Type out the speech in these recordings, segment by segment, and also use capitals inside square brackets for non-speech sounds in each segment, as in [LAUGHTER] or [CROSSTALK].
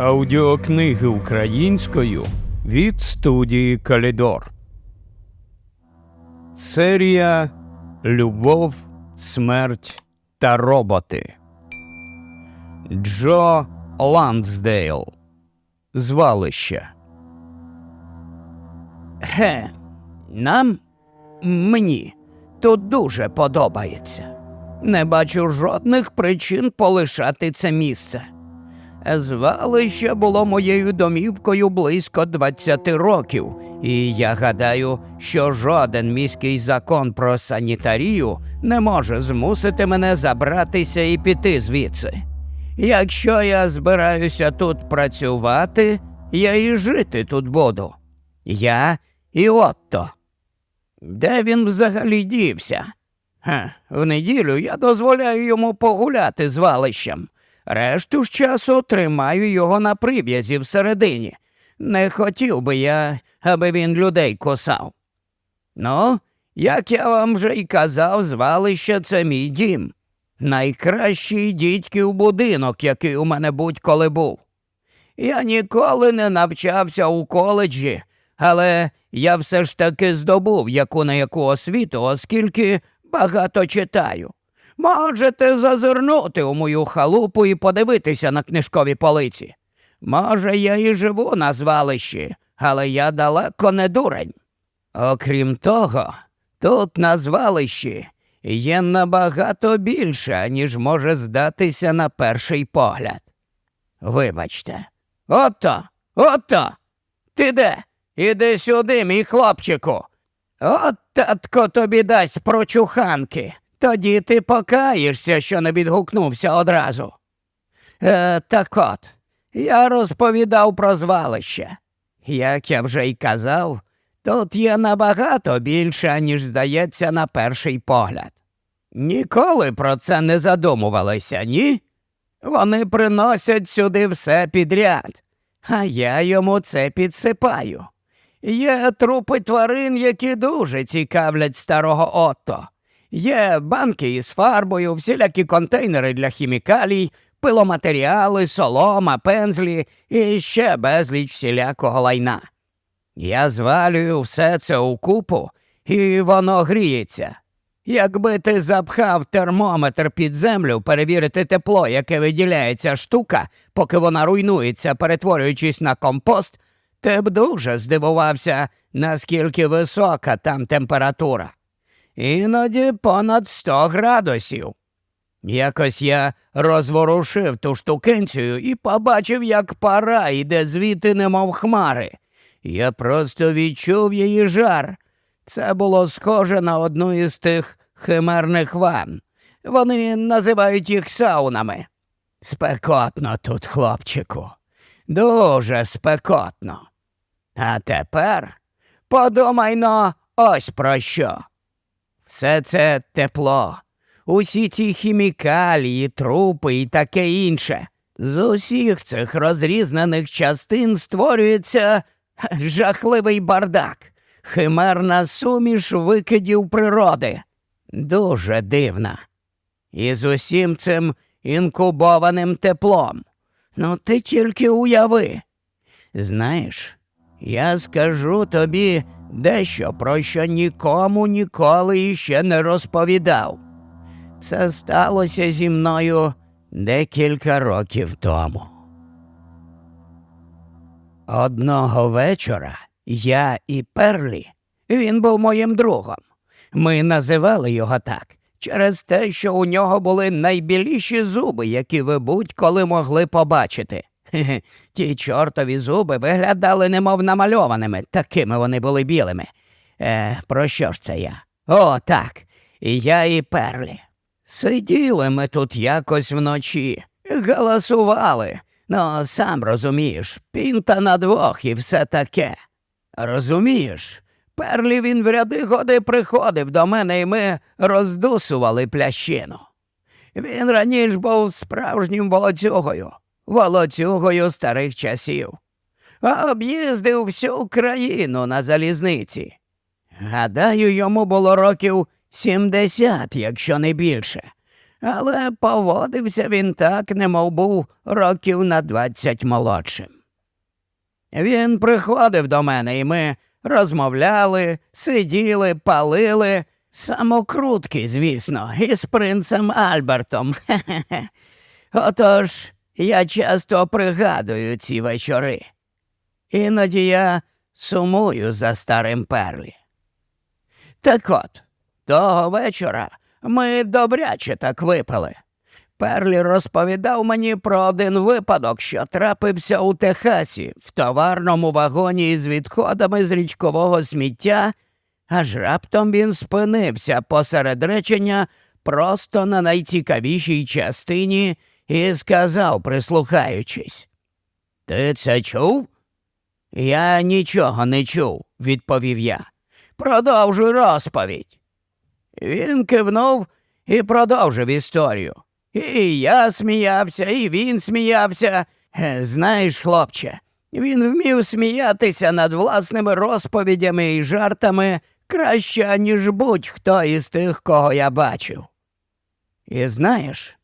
Аудіокниги українською від студії Калідор. Серія Любов, смерть та роботи. Джо Лансдейл. Звалище. Ге, нам мені тут дуже подобається. Не бачу жодних причин полишати це місце. Звалище було моєю домівкою близько 20 років, і я гадаю, що жоден міський закон про санітарію не може змусити мене забратися і піти звідси. Якщо я збираюся тут працювати, я і жити тут буду. Я і Отто. Де він взагалі дівся? Ха, в неділю я дозволяю йому погуляти з валищем. Решту ж часу тримаю його на прив'язі всередині. Не хотів би я, аби він людей косав. Ну, як я вам вже й казав, звалище це мій дім. Найкращий дідьків будинок, який у мене будь-коли був. Я ніколи не навчався у коледжі, але я все ж таки здобув яку на яку освіту, оскільки багато читаю. Можете зазирнути у мою халупу і подивитися на книжкові полиці. Може, я і живу на звалищі, але я далеко не дурень. Окрім того, тут на звалищі є набагато більше, ніж може здатися на перший погляд. Вибачте, ото, ото, ти де? Іди сюди, мій хлопчику. От татко тобі дасть прочуханки. Тоді ти покаєшся, що не відгукнувся одразу. Е, так от, я розповідав про звалище. Як я вже й казав, тут є набагато більше, ніж здається на перший погляд. Ніколи про це не задумувалися, ні? Вони приносять сюди все підряд, а я йому це підсипаю. Є трупи тварин, які дуже цікавлять старого Отто. Є банки із фарбою, всілякі контейнери для хімікалій, пиломатеріали, солома, пензлі і ще безліч всілякого лайна. Я звалюю все це у купу, і воно гріється. Якби ти запхав термометр під землю перевірити тепло, яке виділяє ця штука, поки вона руйнується, перетворюючись на компост, ти б дуже здивувався, наскільки висока там температура. Іноді понад 100 градусів. Якось я розворушив ту штукенцію і побачив, як пара йде звідти, немов хмари. Я просто відчув її жар. Це було схоже на одну із тих химерних ван. Вони називають їх саунами. Спекотно тут, хлопчику, дуже спекотно. А тепер подумай но ось про що. Все це тепло, усі ці хімікалії, трупи і таке інше. З усіх цих розрізнених частин створюється жахливий бардак, химерна суміш викидів природи. Дуже дивна. І з усім цим інкубованим теплом. Ну, ти тільки уяви. Знаєш, я скажу тобі дещо, про що нікому ніколи іще не розповідав. Це сталося зі мною декілька років тому. Одного вечора я і Перлі, він був моїм другом. Ми називали його так через те, що у нього були найбіліші зуби, які ви будь-коли могли побачити. Ті чортові зуби виглядали немов намальованими, такими вони були білими. Е, Про що ж це я? О, так. Я і перлі. Сиділи ми тут якось вночі, галасували. Ну, сам розумієш, пінта на двох і все таке. Розумієш, перлі він в ряди годи приходив до мене, і ми роздусували плящину. Він раніше був справжнім волоцюгою волоцюгою старих часів, об'їздив всю країну на залізниці. Гадаю, йому було років сімдесят, якщо не більше. але поводився він так, немов був років на двадцять молодшим. Він приходив до мене, і ми розмовляли, сиділи, палили. Самокрутки, звісно, із принцем Альбертом. [LAUGHS] Хе-хе-хе. Отож, я часто пригадую ці вечори. Іноді я сумую за старим перлі. Так от, того вечора ми добряче так випили. Перлі розповідав мені про один випадок, що трапився у Техасі в товарному вагоні із відходами з річкового сміття, аж раптом він спинився посеред речення просто на найцікавішій частині і сказав, прислухаючись. Ти це чув? Я нічого не чув, відповів я. Продовжуй розповідь. Він кивнув і продовжив історію. І я сміявся, і він сміявся. Е, Знаєш, хлопче, він вмів сміятися над власними розповідями і жартами краще, ніж будь-хто із тих, кого я бачив. І знаєш,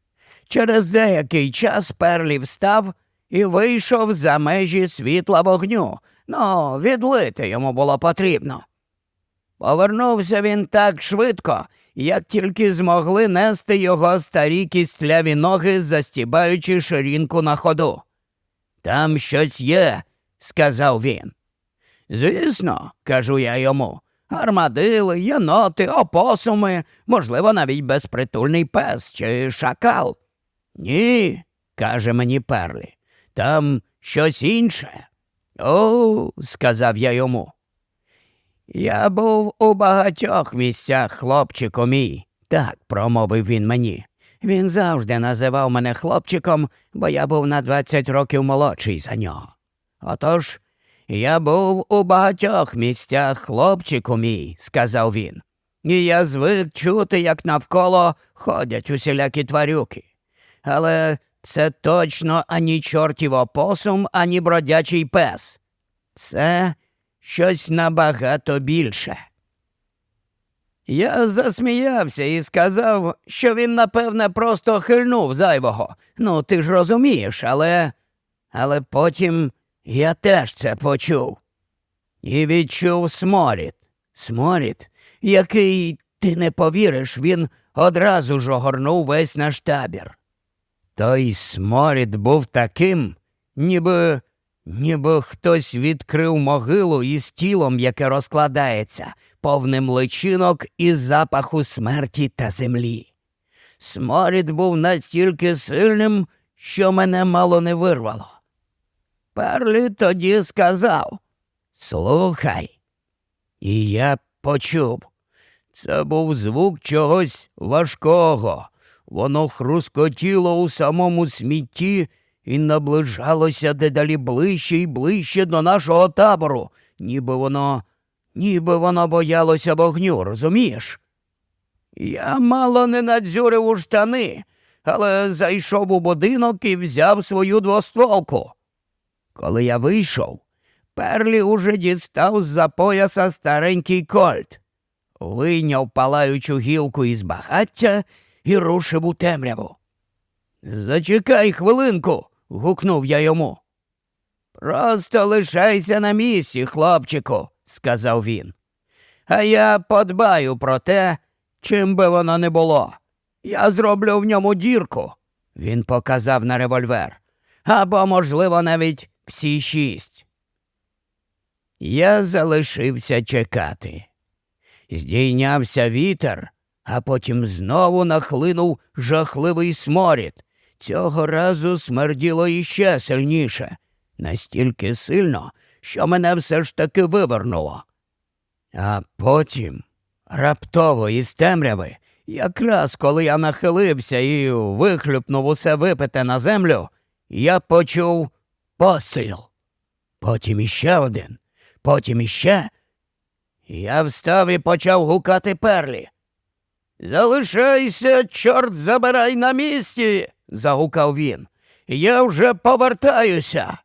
через деякий час Перлі встав і вийшов за межі світла вогню. Ну, відлити йому було потрібно. Повернувся він так швидко, як тільки змогли нести його старі кістляві ноги, застібаючи ширинку на ходу. Там щось є, сказав він. Звісно, кажу я йому. Армадили, єноти, опосуми, можливо, навіть безпритульний пес чи шакал. Ні, каже мені Перлі, там щось інше. О, сказав я йому. Я був у багатьох місцях, хлопчику мій, так промовив він мені. Він завжди називав мене хлопчиком, бо я був на 20 років молодший за нього. Отож, я був у багатьох місцях, хлопчику мій, сказав він. І я звик чути, як навколо ходять усілякі тварюки. Але це точно ані чортів опосум, ані бродячий пес. Це щось набагато більше. Я засміявся і сказав, що він, напевне, просто хильнув зайвого. Ну, ти ж розумієш, але. Але потім я теж це почув. І відчув сморід. Сморід, який, ти не повіриш, він одразу ж огорнув весь наш табір. Той сморід був таким, ніби ніби хтось відкрив могилу із тілом, яке розкладається, повним личинок і запаху смерті та землі. Сморід був настільки сильним, що мене мало не вирвало. Перлі тоді сказав Слухай. І я почув. Це був звук чогось важкого. Воно хрускотіло у самому смітті і наближалося дедалі ближче і ближче до нашого табору, ніби воно, ніби воно боялося вогню, розумієш? Я мало не надзюрив у штани, але зайшов у будинок і взяв свою двостволку. Коли я вийшов, Перлі уже дістав з-за пояса старенький кольт, вийняв палаючу гілку із багаття і рушив у темряву. Зачекай хвилинку, гукнув я йому. Просто лишайся на місці, хлопчику, сказав він. А я подбаю про те, чим би воно не було. Я зроблю в ньому дірку. Він показав на револьвер. Або, можливо, навіть всі шість. Я залишився чекати. Здійнявся вітер, а потім знову нахлинув жахливий сморід. Цього разу смерділо іще сильніше, настільки сильно, що мене все ж таки вивернуло. А потім, раптово із темряви, якраз коли я нахилився і вихлюпнув усе випите на землю, я почув постріл. Потім іще один, потім іще. Я встав і почав гукати перлі. Залишайся, чорт забирай на місці. загукав він. Я вже повертаюся.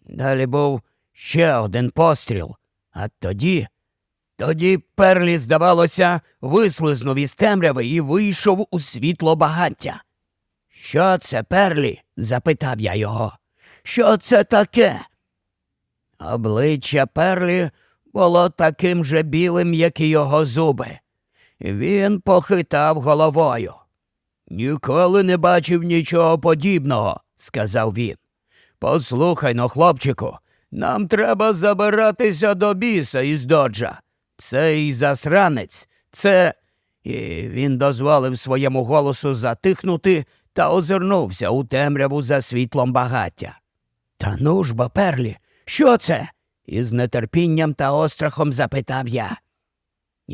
Далі був ще один постріл, а тоді Тоді Перлі, здавалося, вислизнув із темряви і вийшов у світло багаття. Що це, Перлі? запитав я його. Що це таке? Обличчя Перлі було таким же білим, як і його зуби. Він похитав головою. Ніколи не бачив нічого подібного, сказав він. Послухай но, хлопчику, нам треба забиратися до біса із доджа. Цей засранець, це. І він дозволив своєму голосу затихнути та озирнувся у темряву за світлом багаття. Та ну ж бо, Перлі, що це? із нетерпінням та острахом запитав я.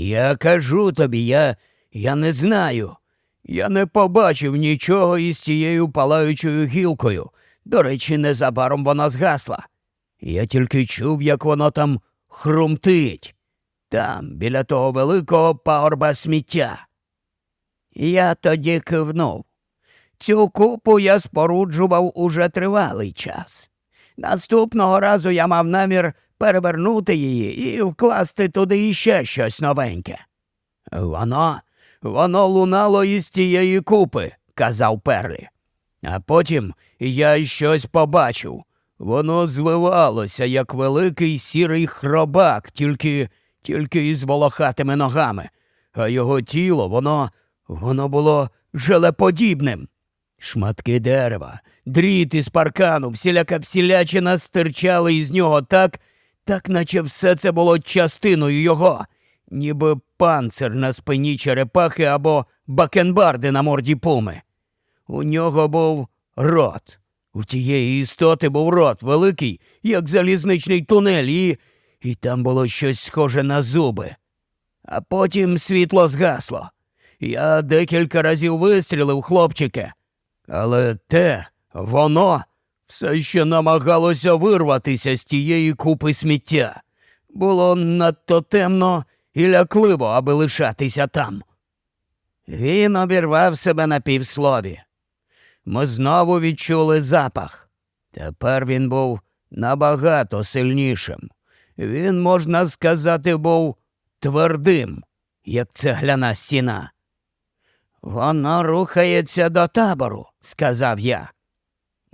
Я кажу тобі, я, я не знаю. Я не побачив нічого із тією палаючою гілкою. До речі, незабаром вона згасла. Я тільки чув, як воно там хрумтить. Там, біля того великого пагорба сміття. Я тоді кивнув. Цю купу я споруджував уже тривалий час. Наступного разу я мав намір перевернути її і вкласти туди іще щось новеньке. Воно, воно лунало із тієї купи, казав Перлі. А потім я щось побачив. Воно звивалося, як великий сірий хробак, тільки, тільки із волохатими ногами, а його тіло, воно, воно було желеподібним. Шматки дерева, дріт із паркану, всіляка всілячина стирчали із нього так, так наче все це було частиною його, ніби панцир на спині черепахи або бакенбарди на морді пуми. У нього був рот. У тієї істоти був рот великий, як залізничний тунель, і, і там було щось схоже на зуби. А потім світло згасло. Я декілька разів вистрілив, хлопчике, але те, воно все ще намагалося вирватися з тієї купи сміття. Було надто темно і лякливо, аби лишатися там. Він обірвав себе на півслові. Ми знову відчули запах. Тепер він був набагато сильнішим. Він, можна сказати, був твердим, як цегляна стіна. Воно рухається до табору, сказав я.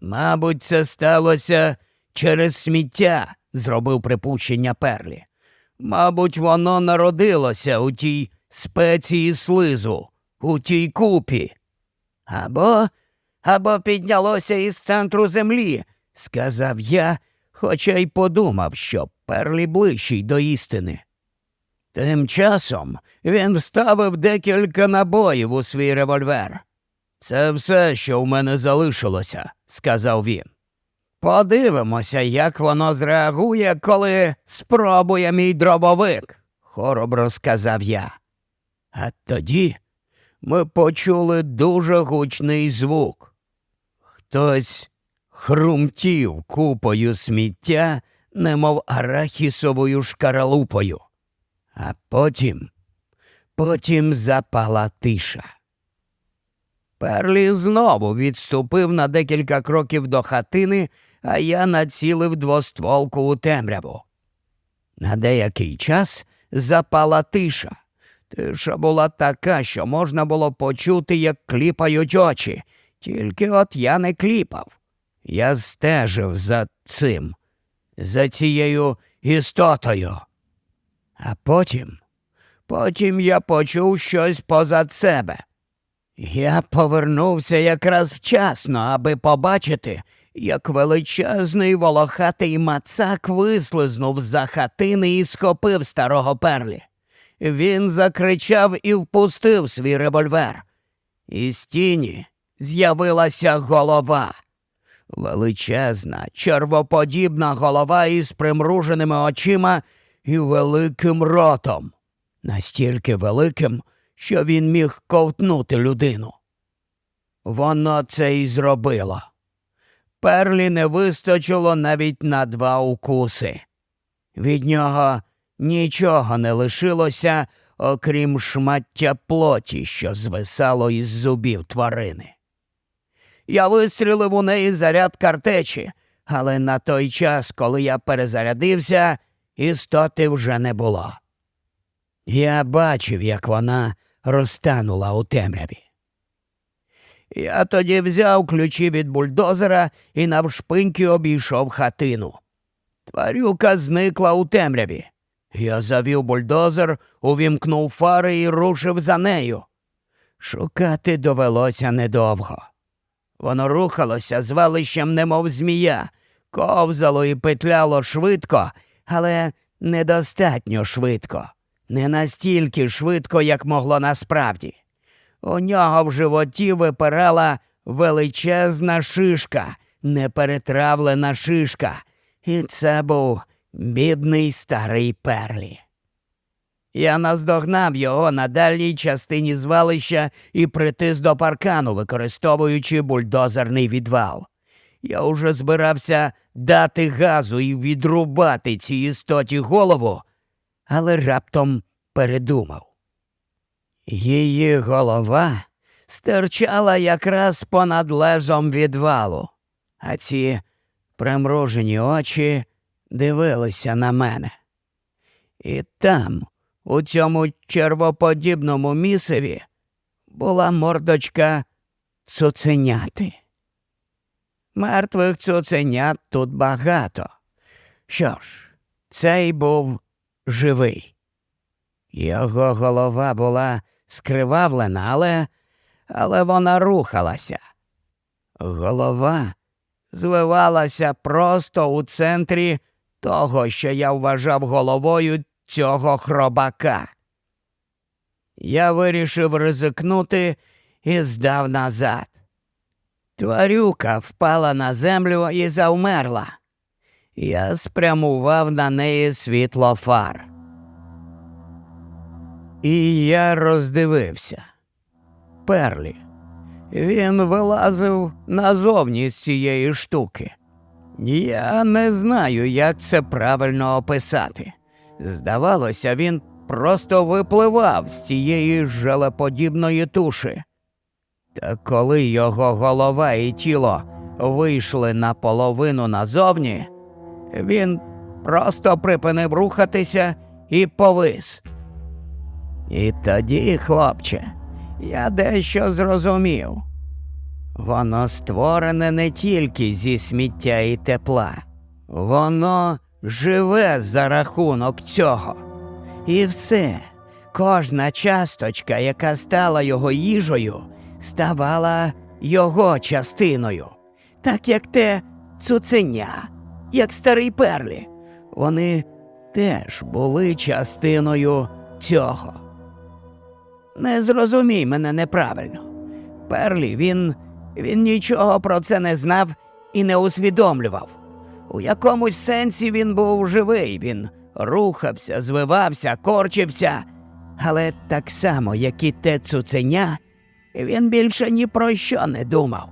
Мабуть, це сталося через сміття, зробив припущення Перлі. Мабуть, воно народилося у тій спеції слизу, у тій купі. Або або піднялося із центру землі, сказав я, хоча й подумав, що перлі ближчий до істини. Тим часом він вставив декілька набоїв у свій револьвер. Це все, що в мене залишилося, сказав він. Подивимося, як воно зреагує, коли спробує мій дробовик, хоробро сказав я. А тоді ми почули дуже гучний звук. Хтось хрумтів купою сміття, немов арахісовою шкаралупою. А потім, потім запала тиша. Перлі знову відступив на декілька кроків до хатини, а я націлив двостволку у темряву. На деякий час запала тиша. Тиша була така, що можна було почути, як кліпають очі, тільки от я не кліпав. Я стежив за цим, за цією істотою. А потім, потім я почув щось позад себе. Я повернувся якраз вчасно, аби побачити, як величезний волохатий мацак вислизнув за хатини і схопив старого перлі. Він закричав і впустив свій револьвер. Із тіні з'явилася голова. Величезна, червоподібна голова із примруженими очима і великим ротом, настільки великим, що він міг ковтнути людину. Воно це і зробило. Перлі не вистачило навіть на два укуси. Від нього нічого не лишилося, окрім шмаття плоті, що звисало із зубів тварини. Я вистрілив у неї заряд картечі, але на той час, коли я перезарядився, істоти вже не було. Я бачив, як вона розтанула у темряві. Я тоді взяв ключі від бульдозера і навшпиньки обійшов хатину. Тварюка зникла у темряві. Я завів бульдозер, увімкнув фари і рушив за нею. Шукати довелося недовго. Воно рухалося звалищем, немов змія, ковзало і петляло швидко, але недостатньо швидко, не настільки швидко, як могло насправді. У нього в животі випирала величезна шишка, неперетравлена шишка, і це був бідний старий перлі. Я наздогнав його на дальній частині звалища і притис до паркану, використовуючи бульдозерний відвал. Я уже збирався дати газу і відрубати цій істоті голову, але раптом передумав. Її голова стирчала якраз понад лезом відвалу, а ці примружені очі дивилися на мене. І там, у цьому червоподібному місиві, була мордочка цуценяти. Мертвих цуценят тут багато. Що ж, цей був живий. Його голова була скривавлена, але, але вона рухалася. Голова звивалася просто у центрі того, що я вважав головою цього хробака. Я вирішив ризикнути і здав назад. Тварюка впала на землю і завмерла. Я спрямував на неї світло фар. І я роздивився. Перлі. Він вилазив назовні з цієї штуки. Я не знаю, як це правильно описати. Здавалося, він просто випливав з цієї желеподібної туші. Та коли його голова і тіло вийшли наполовину назовні, він просто припинив рухатися і повис. І тоді, хлопче, я дещо зрозумів. Воно створене не тільки зі сміття і тепла, воно живе за рахунок цього. І все, кожна часточка, яка стала його їжею, ставала його частиною, так як те цуценя, як старий перлі. Вони теж були частиною цього. Не зрозумій мене неправильно. Перлі він, він нічого про це не знав і не усвідомлював. У якомусь сенсі він був живий, він рухався, звивався, корчився, але так само, як і те цуценя, він більше ні про що не думав.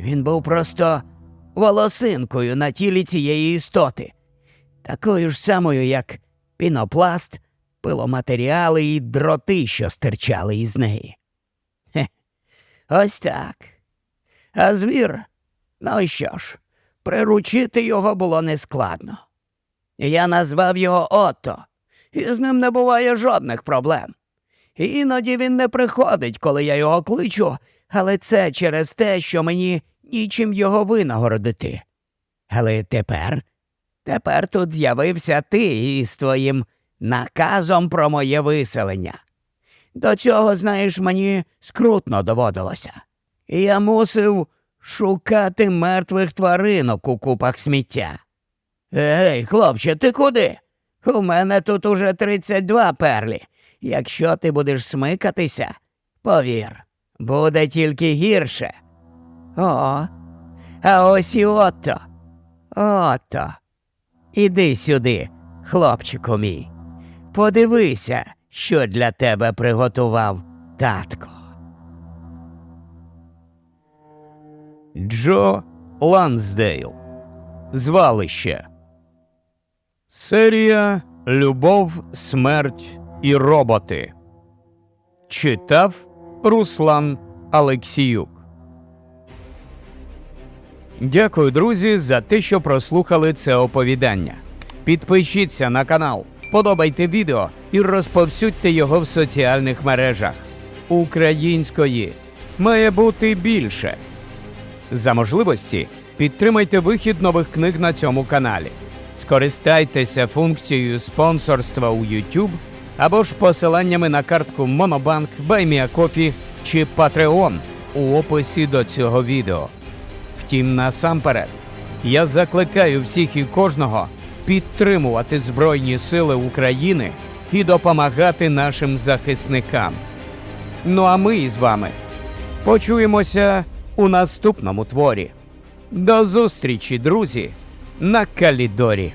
Він був просто волосинкою на тілі цієї істоти, такою ж самою, як пінопласт, пиломатеріали і дроти, що стирчали із неї. Хе, ось так. А звір, ну що ж, приручити його було нескладно. Я назвав його Отто, і з ним не буває жодних проблем. Іноді він не приходить, коли я його кличу, але це через те, що мені нічим його винагородити. Але тепер, тепер тут з'явився ти із твоїм наказом про моє виселення. До цього, знаєш, мені скрутно доводилося. І я мусив шукати мертвих тваринок у купах сміття. Ей, хлопче, ти куди? У мене тут уже 32 перлі. Якщо ти будеш смикатися, повір, буде тільки гірше. О, а ось і Отто. Отто. Іди сюди, хлопчику мій. Подивися, що для тебе приготував татко. Джо Лансдейл. Звалище. Серія Любов, смерть і роботи. Читав Руслан Алексіюк. Дякую, друзі, за те, що прослухали це оповідання. Підпишіться на канал, вподобайте відео і розповсюдьте його в соціальних мережах. Української має бути більше. За можливості підтримайте вихід нових книг на цьому каналі. Скористайтеся функцією спонсорства у YouTube або ж посиланнями на картку Monobank, BuyMeACoffee чи Patreon у описі до цього відео. Втім, насамперед, я закликаю всіх і кожного підтримувати Збройні Сили України і допомагати нашим захисникам. Ну а ми із вами почуємося у наступному творі. До зустрічі, друзі, на Калідорі.